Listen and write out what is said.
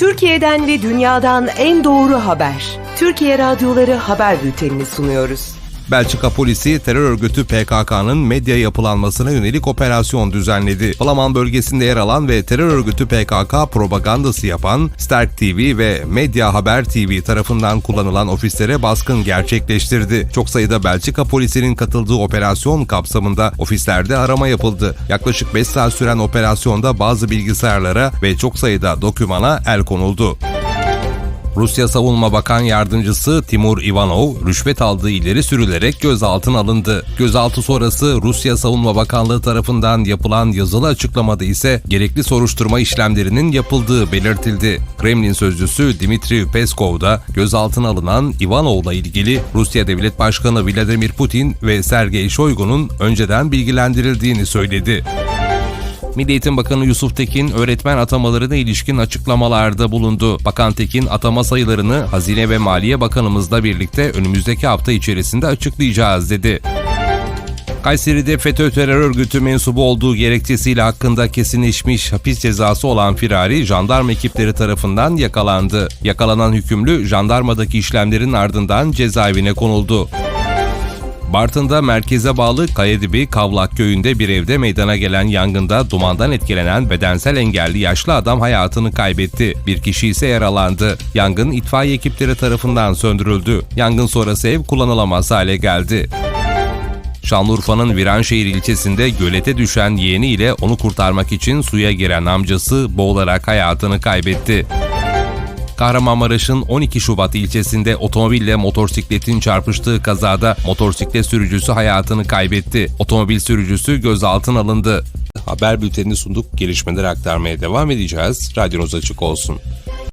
Türkiye'den ve dünyadan en doğru haber. Türkiye Radyoları Haber Bülteni'ni sunuyoruz. Belçika polisi terör örgütü PKK'nın medya yapılanmasına yönelik operasyon düzenledi. Flaman bölgesinde yer alan ve terör örgütü PKK propagandası yapan Sterk TV ve Medya Haber TV tarafından kullanılan ofislere baskın gerçekleştirdi. Çok sayıda Belçika polisinin katıldığı operasyon kapsamında ofislerde arama yapıldı. Yaklaşık 5 saat süren operasyonda bazı bilgisayarlara ve çok sayıda dokümana el konuldu. Rusya Savunma Bakan Yardımcısı Timur Ivanov rüşvet aldığı ileri sürülerek gözaltına alındı. Gözaltı sonrası Rusya Savunma Bakanlığı tarafından yapılan yazılı açıklamada ise gerekli soruşturma işlemlerinin yapıldığı belirtildi. Kremlin sözcüsü Dmitri Peskov da gözaltına alınan Ivanov'la ilgili Rusya Devlet Başkanı Vladimir Putin ve Sergey Shoigu'nun önceden bilgilendirildiğini söyledi. Milli Eğitim Bakanı Yusuf Tekin öğretmen atamalarına ilişkin açıklamalarda bulundu. Bakan Tekin atama sayılarını Hazine ve Maliye Bakanımızla birlikte önümüzdeki hafta içerisinde açıklayacağız dedi. Kayseri'de FETÖ terör örgütü mensubu olduğu gerekçesiyle hakkında kesinleşmiş hapis cezası olan firari jandarma ekipleri tarafından yakalandı. Yakalanan hükümlü jandarmadaki işlemlerin ardından cezaevine konuldu. Bartın'da merkeze bağlı Kayadibi Kavlak köyünde bir evde meydana gelen yangında dumandan etkilenen bedensel engelli yaşlı adam hayatını kaybetti. Bir kişi ise yaralandı. Yangın itfaiye ekipleri tarafından söndürüldü. Yangın sonrası ev kullanılamaz hale geldi. Şanlıurfa'nın Viranşehir ilçesinde gölete düşen yeğeniyle onu kurtarmak için suya giren amcası boğularak hayatını kaybetti. Kahramanmaraş'ın 12 Şubat ilçesinde otomobille motosikletin çarpıştığı kazada motosiklet sürücüsü hayatını kaybetti. Otomobil sürücüsü gözaltına alındı. Haber bültenini sunduk. Gelişmeleri aktarmaya devam edeceğiz. Radyonuz açık olsun.